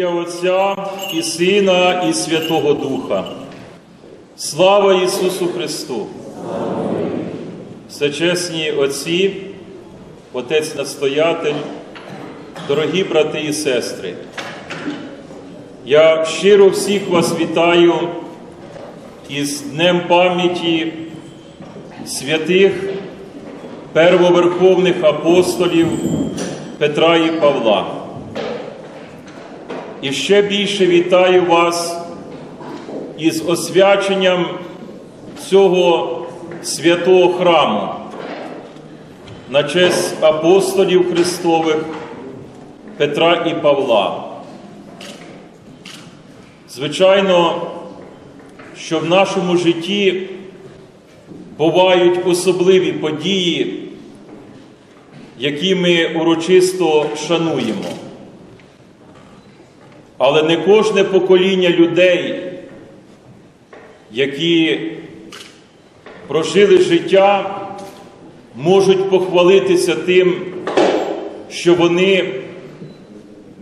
ім'я Отця і Сина, і Святого Духа. Слава Ісусу Христу! Всечесні Отці, Отець Настоятель, дорогі брати і сестри, я щиро всіх вас вітаю із Днем пам'яті святих первоверховних апостолів Петра і Павла. І ще більше вітаю вас із освяченням цього святого храму на честь апостолів Христових Петра і Павла. Звичайно, що в нашому житті бувають особливі події, які ми урочисто шануємо. Але не кожне покоління людей, які прожили життя, можуть похвалитися тим, що вони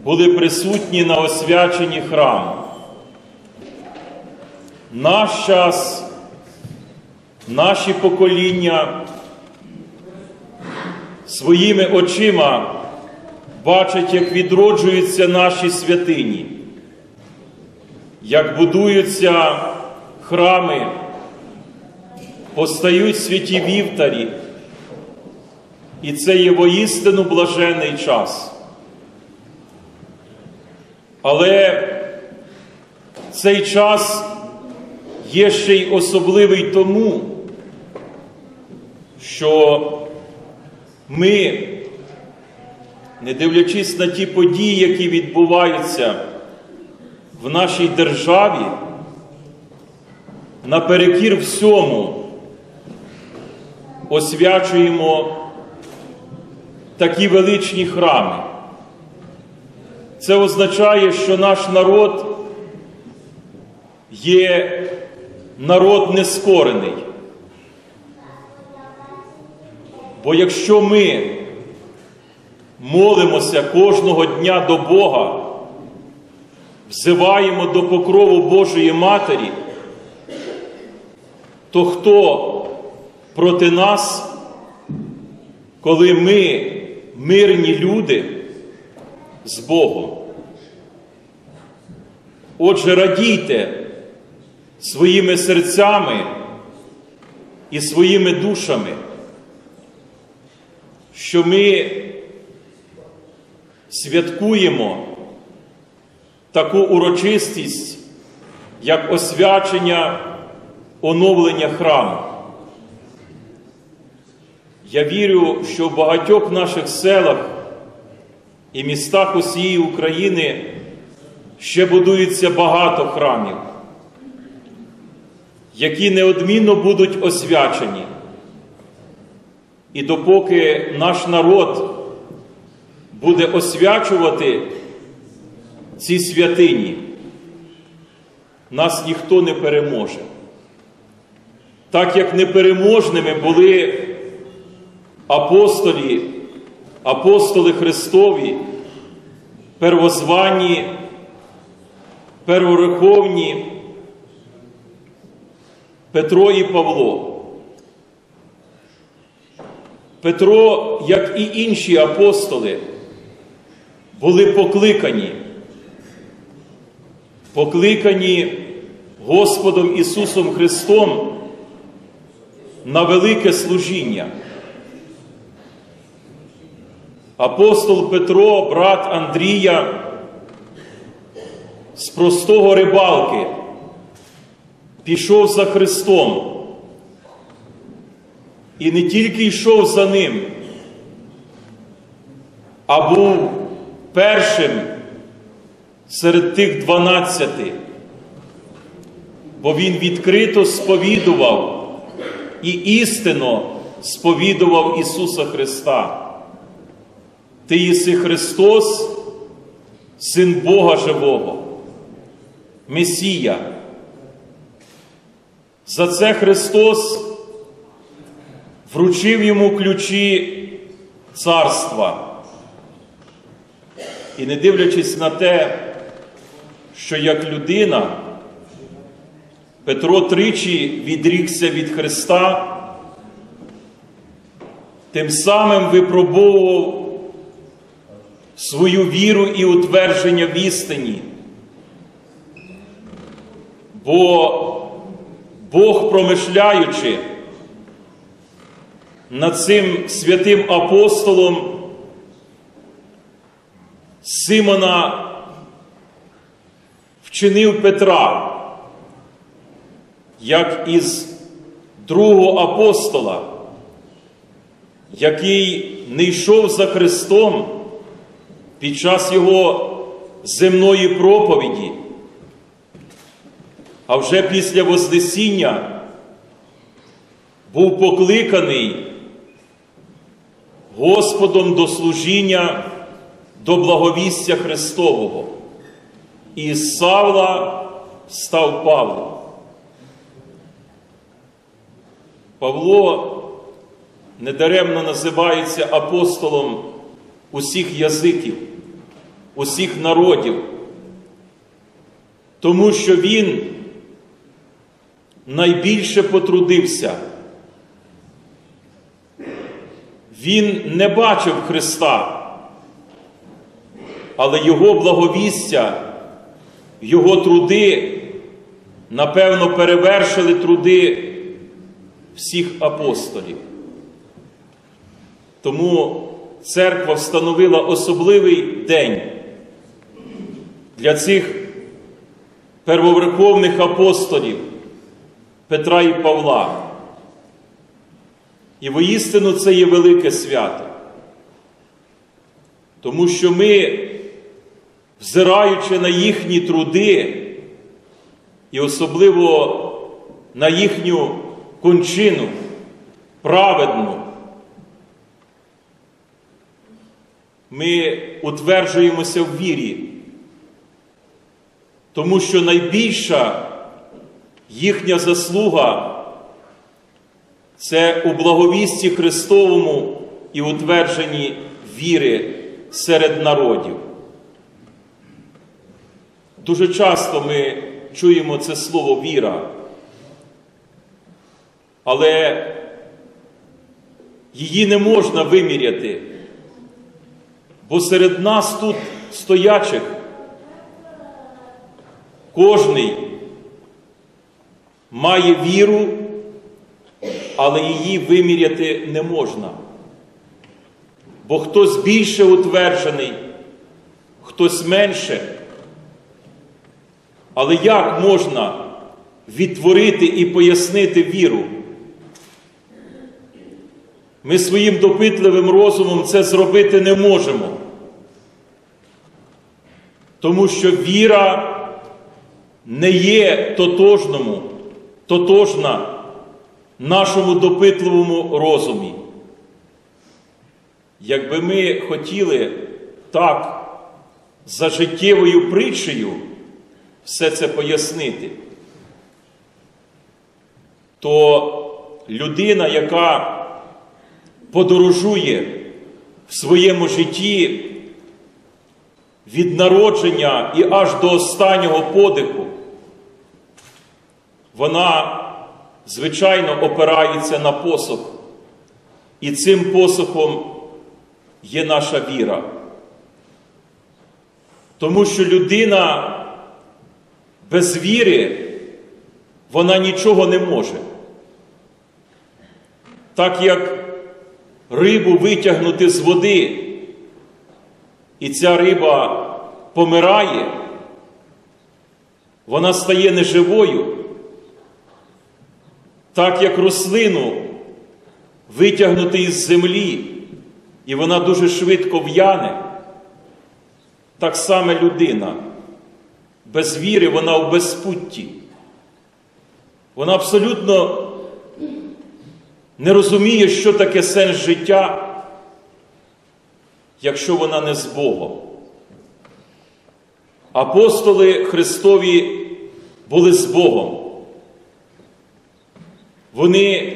були присутні на освяченні храму. Наш час, наші покоління своїми очима бачать, як відроджуються наші святині, як будуються храми, постають святі вівтарі, і це є воістину блажений час. Але цей час є ще й особливий тому, що ми, не дивлячись на ті події, які відбуваються в нашій державі, наперекір всьому освячуємо такі величні храми. Це означає, що наш народ є народ нескорений. Бо якщо ми молимося кожного дня до Бога, взиваємо до покрову Божої Матері, то хто проти нас, коли ми мирні люди з Богом? Отже, радійте своїми серцями і своїми душами, що ми святкуємо таку урочистість, як освячення оновлення храму. Я вірю, що в багатьох наших селах і містах усієї України ще будується багато храмів, які неодмінно будуть освячені. І допоки наш народ буде освячувати ці святині, нас ніхто не переможе. Так як непереможними були апостолі, апостоли Христові, первозвані, первораховні Петро і Павло. Петро, як і інші апостоли, були покликані, покликані Господом Ісусом Христом на велике служіння. Апостол Петро, брат Андрія, з простого рибалки пішов за Христом. І не тільки йшов за ним, а був першим серед тих дванадцяти, бо він відкрито сповідував і істинно сповідував Ісуса Христа. Ти єси Христос, Син Бога Живого, Месія. За це Христос вручив йому ключі царства. І не дивлячись на те, що як людина Петро тричі відрікся від Христа, тим самим випробовував свою віру і утвердження в істині. Бо Бог, промишляючи над цим святим апостолом Симона вчинив Петра, як із другого апостола, який не йшов за Христом під час Його земної проповіді, а вже після Вознесіння був покликаний Господом до служіння до благовістя Христового. І з Савла став Павло. Павло недаремно називається апостолом усіх язиків, усіх народів, тому що він найбільше потрудився. Він не бачив Христа, але Його благовістя, Його труди, напевно, перевершили труди всіх апостолів. Тому церква встановила особливий день для цих первоверховних апостолів Петра і Павла. І воістину це є велике свято. Тому що ми, взираючи на їхні труди, і особливо на їхню кончину праведну, ми утверджуємося в вірі, тому що найбільша їхня заслуга це у благовісті Христовому і утвердженні віри серед народів. Дуже часто ми чуємо це слово віра, але її не можна виміряти, бо серед нас тут стоячих кожний має віру, але її виміряти не можна. Бо хтось більше утверджений, хтось менше. Але як можна відтворити і пояснити віру? Ми своїм допитливим розумом це зробити не можемо. Тому що віра не є тотожному, тотожна нашому допитливому розумі. Якби ми хотіли так за життєвою притчею все це пояснити, то людина, яка подорожує в своєму житті від народження і аж до останнього подиху, вона, звичайно, опирається на посох. І цим посохом є наша віра. Тому що людина без віри, вона нічого не може. Так як рибу витягнути з води, і ця риба помирає, вона стає неживою, так як рослину витягнути із землі, і вона дуже швидко в'яне, так само людина. Без віри вона в безпутті. Вона абсолютно не розуміє, що таке сенс життя, якщо вона не з Богом. Апостоли Христові були з Богом. Вони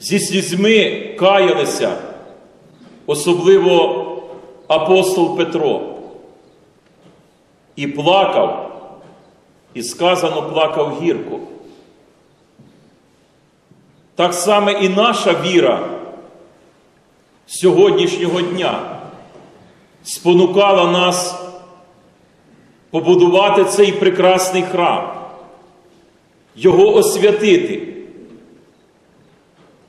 зі слізьми каялися, особливо апостол Петро. І плакав, і сказано плакав гірко. Так само і наша віра сьогоднішнього дня спонукала нас побудувати цей прекрасний храм, його освятити.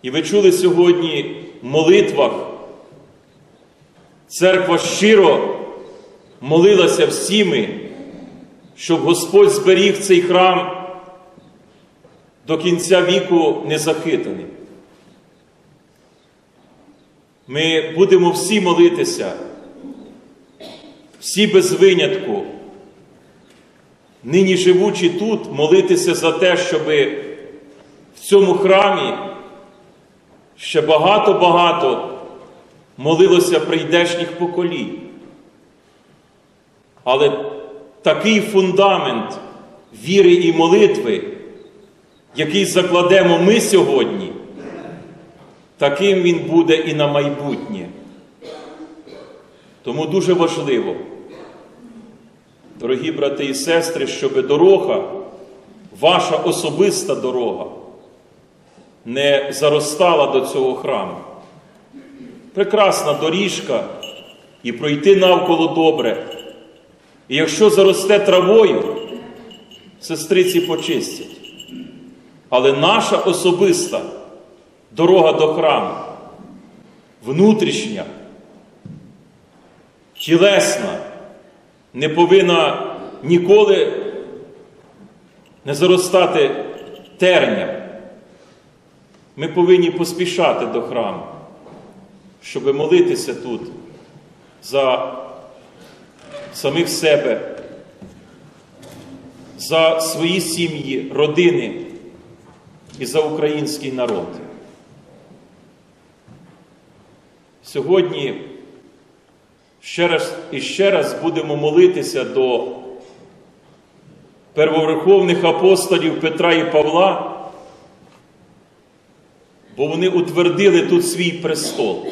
І ви чули сьогодні в молитвах, церква щиро молилася всіми, щоб Господь зберіг цей храм до кінця віку незахитаний. Ми будемо всі молитися, всі без винятку, нині живучи тут, молитися за те, щоб в цьому храмі ще багато-багато молилося прийдешніх поколінь. Але такий фундамент віри і молитви, який закладемо ми сьогодні, таким він буде і на майбутнє. Тому дуже важливо, дорогі брати і сестри, щоб дорога, ваша особиста дорога, не заростала до цього храму. Прекрасна доріжка і пройти навколо добре. І якщо заросте травою, сестриці почистять. Але наша особиста дорога до храму, внутрішня, тілесна, не повинна ніколи не заростати терням. Ми повинні поспішати до храму, щоб молитися тут за самих себе, за свої сім'ї, родини і за український народ. Сьогодні ще раз і ще раз будемо молитися до первоверховних апостолів Петра і Павла, бо вони утвердили тут свій престол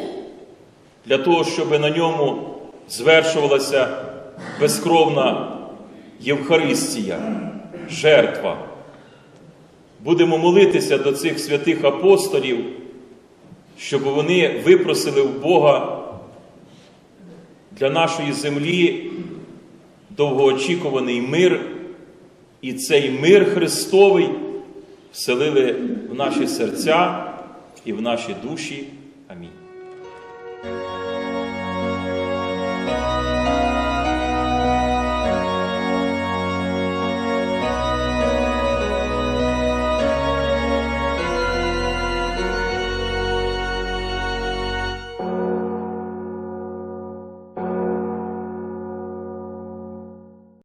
для того, щоб на ньому звершувалася безкровна Євхаристія, жертва. Будемо молитися до цих святих апостолів, щоб вони випросили в Бога для нашої землі довгоочікуваний мир, і цей мир Христовий вселили в наші серця і в наші душі.